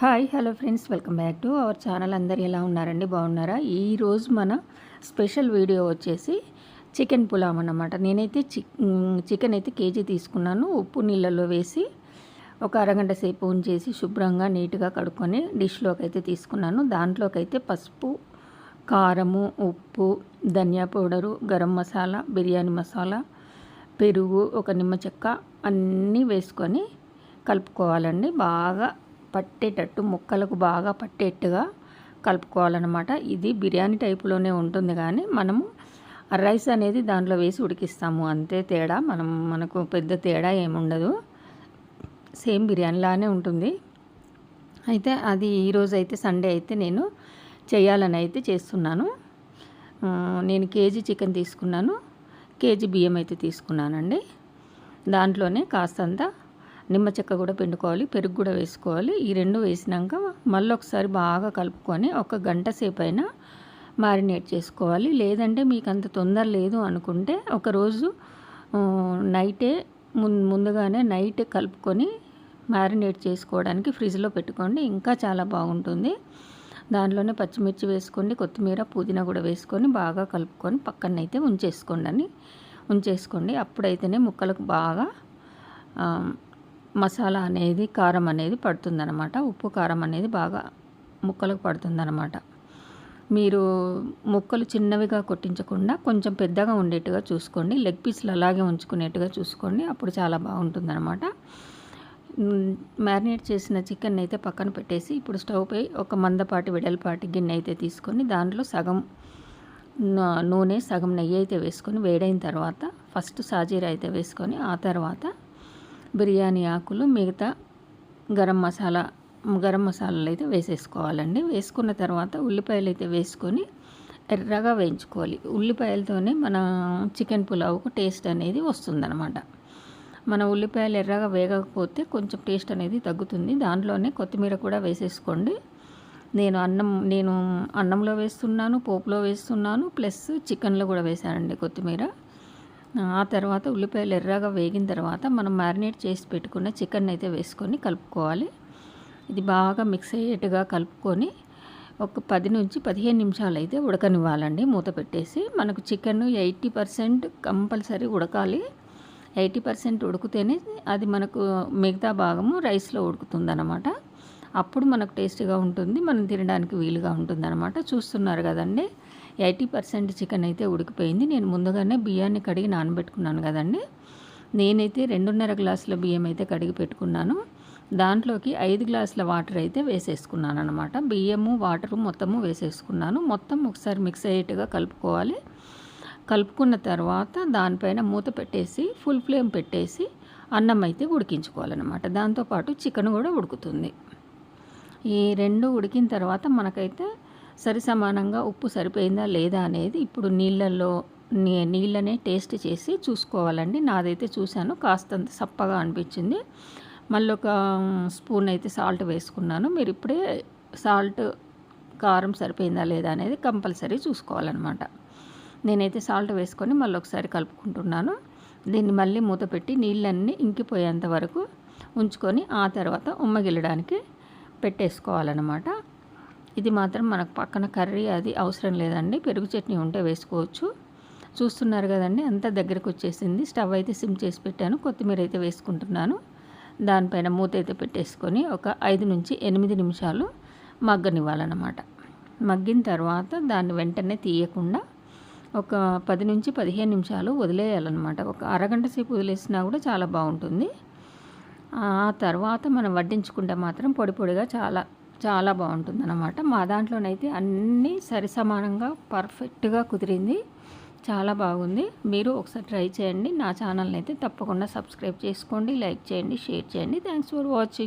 Hi hello friends. Welcome back to our channel. అందరు ఎలా ఉన్నారండి? బాగున్నారా? ఈరోజు మన స్పెషల్ వీడియో వచ్చేసి చికెన్ పులావ్ అన్నమాట. నేనైతే చికెన్ అయితే కేజీ తీసుకున్నాను. ఉప్పు నీళ్ళలో వేసి ఒక అరగంట సేపు ఉంచేసి శుభ్రంగా నీట్గా కడుక్కొని డిష్లోకి అయితే తీసుకున్నాను. దాంట్లోకైతే పసుపు కారము ఉప్పు ధనియా పౌడరు గరం మసాలా బిర్యానీ మసాలా పెరుగు ఒక నిమ్మ చెక్క అన్నీ వేసుకొని కలుపుకోవాలండి. బాగా పట్టేటట్టు ముక్కలకు బాగా పట్టేట్టుగా కలుపుకోవాలన్నమాట. ఇది బిర్యానీ టైపులోనే ఉంటుంది కానీ మనము రైస్ అనేది దాంట్లో వేసి ఉడికిస్తాము. అంతే తేడా. మనం మనకు పెద్ద తేడా ఏముండదు. సేమ్ బిర్యానీలానే ఉంటుంది. అయితే అది ఈరోజు అయితే సండే అయితే నేను చేయాలని అయితే చేస్తున్నాను. నేను కేజీ చికెన్ తీసుకున్నాను. కేజీ బియ్యం అయితే తీసుకున్నానండి. దాంట్లోనే కాస్తంత నిమ్మ చెక్క కూడా పిండుకోవాలి పెరుగు కూడా వేసుకోవాలి. ఈ రెండు వేసినాక మళ్ళీ ఒకసారి బాగా కలుపుకొని ఒక గంట సేపు అయినా మారినేట్ చేసుకోవాలి. లేదంటే మీకు అంత తొందర లేదు అనుకుంటే ఒకరోజు నైటే ముందుగానే నైట్ కలుపుకొని మ్యారినేట్ చేసుకోవడానికి ఫ్రిడ్జ్లో పెట్టుకోండి. ఇంకా చాలా బాగుంటుంది. దానిలోనే పచ్చిమిర్చి వేసుకోండి కొత్తిమీర పుదీనా కూడా వేసుకొని బాగా కలుపుకొని పక్కనైతే ఉంచేసుకోండి అని. ఉంచేసుకోండి. అప్పుడైతేనే ముక్కలకు బాగా మసాలా అనేది కారం అనేది పడుతుందనమాట ఉప్పు కారం అనేది బాగా ముక్కలకు పడుతుందనమాట మీరు ముక్కలు చిన్నవిగా కొట్టించకుండా కొంచెం పెద్దగా ఉండేట్టుగా చూసుకోండి. లెగ్ పీస్లు అలాగే ఉంచుకునేట్టుగా చూసుకోండి. అప్పుడు చాలా బాగుంటుందన్నమాట. మ్యారినేట్ చేసిన చికెన్ అయితే పక్కన పెట్టేసి ఇప్పుడు స్టవ్ పై ఒక మందపాటి వెడల్పాటి గిన్నె అయితే తీసుకొని దాంట్లో సగం నూనె సగం నెయ్యి అయితే వేసుకొని వేడైన తర్వాత ఫస్ట్ సాజీర అయితే వేసుకొని ఆ తర్వాత బిర్యానీ ఆకులు మిగతా గరం మసాలా గరం మసాలాలు అయితే వేసేసుకోవాలండి. వేసుకున్న తర్వాత ఉల్లిపాయలు అయితే వేసుకొని ఎర్రగా వేయించుకోవాలి. ఉల్లిపాయలతోనే మన చికెన్ పులావుకు టేస్ట్ అనేది వస్తుందన్నమాట. మన ఉల్లిపాయలు ఎర్రగా వేగకపోతే కొంచెం టేస్ట్ అనేది తగ్గుతుంది. దాంట్లోనే కొత్తిమీర కూడా వేసేసుకోండి. నేను అన్నం నేను అన్నంలో వేస్తున్నాను పోపులో వేస్తున్నాను ప్లస్ చికెన్లో కూడా వేసానండి కొత్తిమీర. ఆ తర్వాత ఉల్లిపాయలు ఎర్రగా వేగిన తర్వాత మనం మ్యారినేట్ చేసి పెట్టుకున్న చికెన్ అయితే వేసుకొని కలుపుకోవాలి. ఇది బాగా మిక్స్ అయ్యేట్టుగా కలుపుకొని ఒక పది నుంచి పదిహేను నిమిషాలు అయితే ఉడకనివ్వాలండి. మూత పెట్టేసి మనకు చికెన్ ఎయిటీ పర్సెంట్ కంపల్సరీ ఉడకాలి. ఎయిటీ పర్సెంట్ ఉడికితేనే అది మనకు మిగతా భాగము రైస్లో ఉడుకుతుందన్నమాట. అప్పుడు మనకు టేస్టీగా ఉంటుంది మనం తినడానికి వీలుగా ఉంటుందన్నమాట. చూస్తున్నారు కదండి? ఎయిటీ పర్సెంట్ చికెన్ అయితే ఉడికిపోయింది. నేను ముందుగానే బియ్యాన్ని కడిగి నానబెట్టుకున్నాను కదండి. నేనైతే రెండున్నర గ్లాసుల బియ్యం అయితే కడిగి పెట్టుకున్నాను. దాంట్లోకి ఐదు గ్లాసుల వాటర్ అయితే వేసేసుకున్నాను అనమాట బియ్యము వాటరు మొత్తము వేసేసుకున్నాను. మొత్తం ఒకసారి మిక్స్ అయ్యేట్టుగా కలుపుకోవాలి. కలుపుకున్న తర్వాత దానిపైన మూత పెట్టేసి ఫుల్ ఫ్లేమ్ పెట్టేసి అన్నం అయితే ఉడికించుకోవాలన్నమాట. దాంతోపాటు చికెన్ కూడా ఉడుకుతుంది. ఈ రెండు ఉడికిన తర్వాత మనకైతే సరి సమానంగా ఉప్పు సరిపోయిందా లేదా అనేది ఇప్పుడు నీళ్ళల్లో నీళ్ళనే టేస్ట్ చేసి చూసుకోవాలండి. నాదైతే చూశాను కాస్తంత సప్పగా అనిపించింది. మళ్ళీ ఒక స్పూన్ అయితే సాల్ట్ వేసుకున్నాను. మీరు ఇప్పుడే సాల్ట్ కారం సరిపోయిందా లేదా అనేది కంపల్సరీ చూసుకోవాలన్నమాట. నేనైతే సాల్ట్ వేసుకొని మళ్ళీ ఒకసారి కలుపుకుంటున్నాను. దీన్ని మళ్ళీ మూత పెట్టి నీళ్ళన్నీ ఇంకిపోయేంత వరకు ఉంచుకొని ఆ తర్వాత ఉమ్మగిల్లడానికి పెట్టేసుకోవాలన్నమాట. ఇది మాత్రం మనకు పక్కన కర్రీ అది అవసరం లేదండి. పెరుగు చట్నీ ఉంటే వేసుకోవచ్చు. చూస్తున్నారు కదండి అంత దగ్గరకు వచ్చేసింది. స్టవ్ అయితే సిమ్ చేసి పెట్టాను. కొత్తిమీర అయితే వేసుకుంటున్నాను. దానిపైన మూత అయితే పెట్టేసుకొని ఒక ఐదు నుంచి ఎనిమిది నిమిషాలు మగ్గనివ్వాలన్నమాట. మగ్గిన తర్వాత దాన్ని వెంటనే తీయకుండా ఒక పది నుంచి పదిహేను నిమిషాలు వదిలేయాలన్నమాట. ఒక అరగంట సేపు వదిలేసినా కూడా చాలా బాగుంటుంది. ఆ తర్వాత మనం వడ్డించుకుంటే మాత్రం పొడి పొడిగా చాలా చాలా బాగుంటుంది అన్నమాట మా దాంట్లోనైతే అన్నీ సరిసమానంగా పర్ఫెక్ట్గా కుదిరింది. చాలా బాగుంది. మీరు ఒకసారి ట్రై చేయండి. నా ఛానల్ని అయితే తప్పకుండా సబ్స్క్రైబ్ చేసుకోండి లైక్ చేయండి షేర్ చేయండి. Thanks for watching.